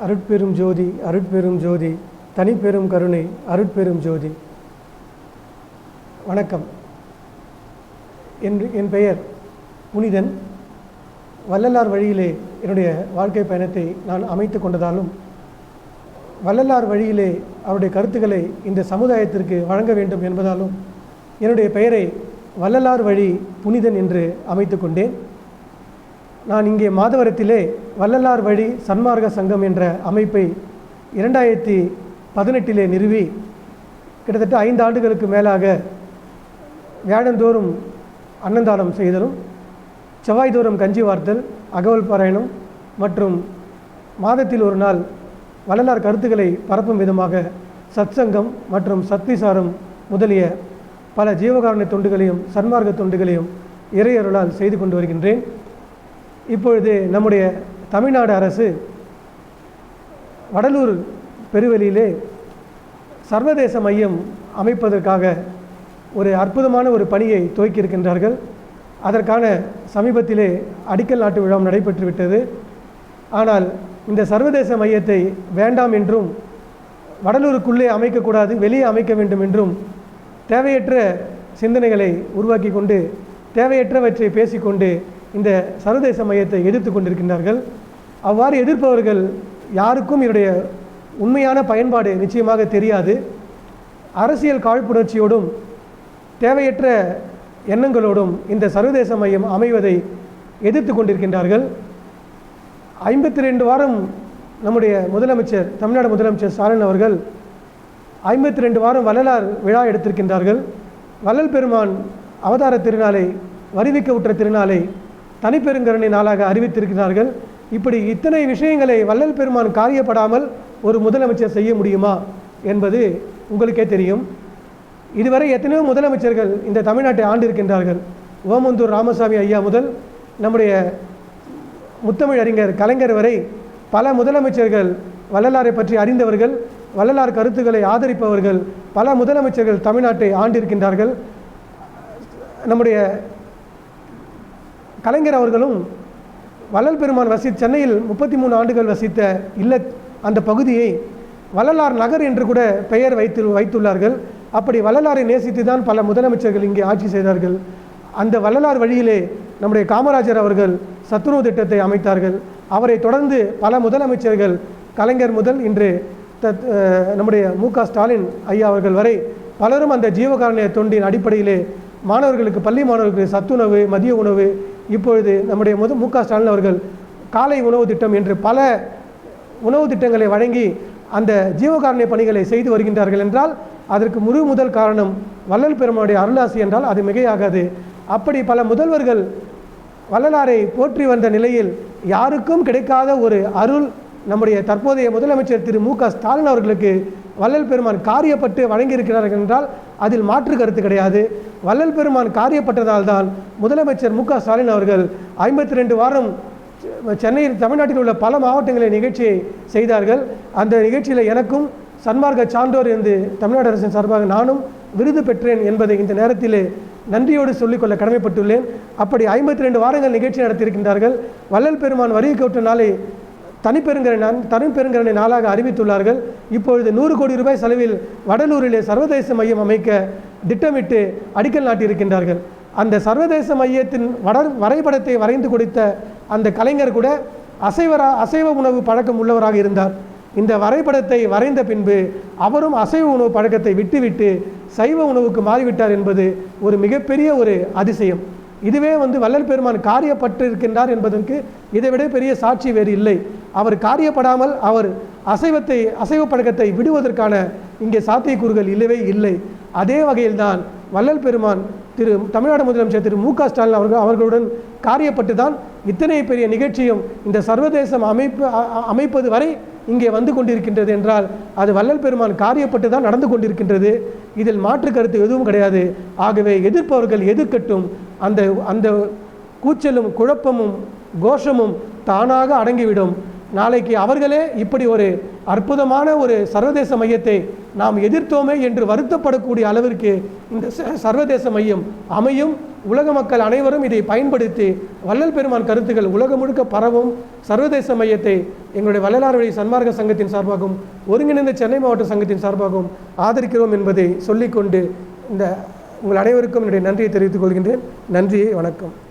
அருட்பெரும் ஜோதி அருட்பெரும் ஜோதி தனிப்பெரும் கருணை அருட்பெரும் ஜோதி. வணக்கம். என் என் பெயர் புனிதன். வள்ளலார் வழியிலே என்னுடைய வாழ்க்கை பயணத்தை நான் அமைத்து கொண்டதாலும் வள்ளலார் வழியிலே அவருடைய கருத்துக்களை இந்த சமுதாயத்திற்கு வழங்க வேண்டும் என்பதாலும் என்னுடைய பெயரை வள்ளலார் வழி புனிதன் என்று அமைத்து கொண்டேன். நான் இங்கே மாதவரத்திலே வள்ளலார் வழி சன்மார்க்க சங்கம் என்ற அமைப்பை இரண்டாயிரத்தி பதினெட்டிலே நிறுவி கிட்டத்தட்ட ஐந்து ஆண்டுகளுக்கு மேலாக வியாழந்தோறும் அன்னதானம் செய்தலும் செவ்வாய்தோறும் கஞ்சி வார்த்தல் அகவல் பாராயணம் மற்றும் மாதத்தில் ஒரு நாள் வள்ளலார் கருத்துக்களை பரப்பும் விதமாக சத்சங்கம் மற்றும் சக்திசாரம் முதலிய பல ஜீவகாரண தொண்டுகளையும் சன்மார்க்க தொண்டுகளையும் இறையருளால் செய்து கொண்டு வருகின்றேன். இப்பொழுது நம்முடைய தமிழ்நாடு அரசு வடலூர் பெருவெளியிலே சர்வதேச மையம் அமைப்பதற்காக ஒரு அற்புதமான ஒரு பணியை துவக்கியிருக்கின்றார்கள். அதற்கான சமீபத்திலே அடிக்கல் நாட்டு விழா நடைபெற்று விட்டது. ஆனால் இந்த சர்வதேச மையத்தை வேண்டாம் என்றும் வடலூருக்குள்ளே அமைக்கக்கூடாது வெளியே அமைக்க வேண்டும் என்றும் தேவையற்ற சிந்தனைகளை உருவாக்கி கொண்டு தேவையற்றவற்றை பேசிக்கொண்டு இந்த சர்வதேச மையத்தை எதிர்த்து கொண்டிருக்கின்றார்கள். அவ்வாறு எதிர்ப்பவர்கள் யாருக்கும் இதனுடைய உண்மையான பயன்பாடு நிச்சயமாக தெரியாது. அரசியல் காழ்ப்புணர்ச்சியோடும் தேவையற்ற எண்ணங்களோடும் இந்த சர்வதேச மையம் அமைவதை எதிர்த்து கொண்டிருக்கின்றார்கள். ஐம்பத்தி ரெண்டு வாரம் நம்முடைய முதலமைச்சர் தமிழ்நாடு முதலமைச்சர் ஸ்டாலின் அவர்கள் ஐம்பத்தி ரெண்டு வாரம் வள்ளலார் விழா எடுத்திருக்கின்றார்கள். வள்ளல் பெருமான் அவதார திருநாளை வருவிக்க உற்ற திருநாளை தனிப்பெருங்கருணை நாளாக அறிவித்திருக்கிறார்கள். இப்படி இத்தனை விஷயங்களை வள்ளல் பெருமான் காரியப்படாமல் ஒரு முதலமைச்சர் செய்ய முடியுமா என்பது உங்களுக்கே தெரியும். இதுவரை எத்தனையோ முதலமைச்சர்கள் இந்த தமிழ்நாட்டை ஆண்டிருக்கின்றார்கள். ஓமந்தூர் ராமசாமி ஐயா முதல் நம்முடைய முத்தமிழ் அறிஞர் கலைஞர் வரை பல முதலமைச்சர்கள் வள்ளலாரை பற்றி அறிந்தவர்கள் வள்ளலார் கருத்துக்களை ஆதரிப்பவர்கள் பல முதலமைச்சர்கள் தமிழ்நாட்டை ஆண்டிருக்கின்றார்கள். நம்முடைய கலைஞர் அவர்களும் வள்ளல் பெருமான் வசி சென்னையில் முப்பத்தி மூணு ஆண்டுகள் வசித்த இல்ல அந்த பகுதியை வள்ளலார் நகர் என்று கூட பெயர் வைத்து வைத்துள்ளார்கள். அப்படி வள்ளலாரை நேசித்து தான் பல முதலமைச்சர்கள் இங்கே ஆட்சி செய்தார்கள். அந்த வள்ளலார் வழியிலே நம்முடைய காமராஜர் அவர்கள் சத்துணவு திட்டத்தை அமைத்தார்கள். அவரை தொடர்ந்து பல முதலமைச்சர்கள் கலைஞர் முதல் இன்று தத் நம்முடைய மு க ஸ்டாலின் ஐயா அவர்கள் வரை பலரும் அந்த ஜீவகாரணிய தொண்டின் அடிப்படையிலே மாணவர்களுக்கு பள்ளி மாணவர்களுக்கு சத்துணவு மதிய உணவு இப்பொழுது நம்முடைய முது மு க ஸ்டாலின் அவர்கள் காலை உணவு திட்டம் என்று பல உணவு திட்டங்களை வழங்கி அந்த ஜீவகாரணிய பணிகளை செய்து வருகின்றார்கள் என்றால் அதற்கு முழு முதல் காரணம் வள்ளல் பெருமானுடைய அருளாசி என்றால் அது மிகையாகாது. அப்படி பல முதல்வர்கள் வள்ளலாரை போற்றி வந்த நிலையில் யாருக்கும் கிடைக்காத ஒரு அருள் நம்முடைய தற்போதைய முதலமைச்சர் திரு மு க ஸ்டாலின் அவர்களுக்கு வள்ளல் பெருமான் காரியப்பட்டு வழங்கியிருக்கிறார்கள் என்றால் அதில் மாற்று கருத்து கிடையாது. வள்ளல் பெருமான் காரியப்பட்டதால் தான் முதலமைச்சர் மு க ஸ்டாலின் அவர்கள் ஐம்பத்தி ரெண்டு வாரம் சென்னையில் தமிழ்நாட்டில் உள்ள பல மாவட்டங்களில் நிகழ்ச்சியை செய்தார்கள். அந்த நிகழ்ச்சியில் எனக்கும் சன்மார்க்க சான்றோர் என்று தமிழ்நாடு அரசின் சார்பாக நானும் விருது பெற்றேன் என்பதை இந்த நேரத்திலே நன்றியோடு சொல்லிக்கொள்ள கடமைப்பட்டுள்ளேன். அப்படி ஐம்பத்தி ரெண்டு வாரங்கள் நிகழ்ச்சி நடத்தியிருக்கின்றார்கள். வள்ளல் பெருமான் கூட்ட நாளை தனிப்பெருங்கரை தனிப்பெருங்கரனை நாளாக அறிவித்துள்ளார்கள். இப்பொழுது நூறு கோடி ரூபாய் செலவில் வடலூரிலே சர்வதேச மையம் அமைக்க திட்டமிட்டு அடிக்கல் நாட்டியிருக்கின்றார்கள். அந்த சர்வதேச மையத்தின் வட வரைபடத்தை வரைந்து கொடுத்த அந்த கலைஞர் கூட அசைவரா அசைவ உணவு பழக்கம் உள்ளவராக இருந்தார். இந்த வரைபடத்தை வரைந்த பின்பு அவரும் அசைவ உணவு பழக்கத்தை விட்டுவிட்டு சைவ உணவுக்கு மாறிவிட்டார் என்பது ஒரு மிகப்பெரிய ஒரு அதிசயம். இதுவே வந்து வள்ளல் பெருமான் காரியப்பட்டு இருக்கின்றார் என்பதற்கு இதைவிட பெரிய சாட்சி வேறு இல்லை. அவர் காரியப்படாமல் அவர் அசைவத்தை அசைவ பழக்கத்தை விடுவதற்கான இங்கே சாத்தியக்கூறுகள் இல்லவே இல்லை. அதே வகையில்தான் வள்ளல் பெருமான் திரு தமிழ்நாடு முதலமைச்சர் திரு மு க ஸ்டாலின் அவர்கள் அவர்களுடன் காரியப்பட்டு தான் இத்தனை பெரிய நிகழ்ச்சியும் இந்த சர்வதேசம் அமைப்பு அமைப்பது வரை இங்கே வந்து கொண்டிருக்கின்றது என்றால் அது வள்ளல் பெருமான் காரியப்பட்டு தான் நடந்து கொண்டிருக்கின்றது. இதில் மாற்று கருத்து எதுவும் கிடையாது. ஆகவே எதிர்ப்பவர்கள் எதிர்க்கட்டும். அந்த அந்த கூச்சலும் குழப்பமும் கோஷமும் தானாக அடங்கிவிடும். நாளைக்கு அவர்களே இப்படி ஒரு அற்புதமான ஒரு சர்வதேச மையத்தை நாம் எதிர்த்தோமே என்று வருத்தப்படக்கூடிய அளவிற்கு இந்த ச- சர்வதேச மையம் அமையும். உலக மக்கள் அனைவரும் இதை பயன்படுத்தி வள்ளல் பெருமான் கருத்துக்கள் உலகம் முழுக்க பரவும் சர்வதேச மையத்தை எங்களுடைய வள்ளலார் வழி சன்மார்க்க சங்கத்தின் சார்பாகவும் ஒருங்கிணைந்த சென்னை மாவட்ட சங்கத்தின் சார்பாகவும் ஆதரிக்கிறோம் என்பதை சொல்லிக்கொண்டு இந்த உங்கள் அனைவருக்கும் என்னுடைய நன்றியை தெரிவித்துக் கொள்கின்றேன். நன்றி வணக்கம்.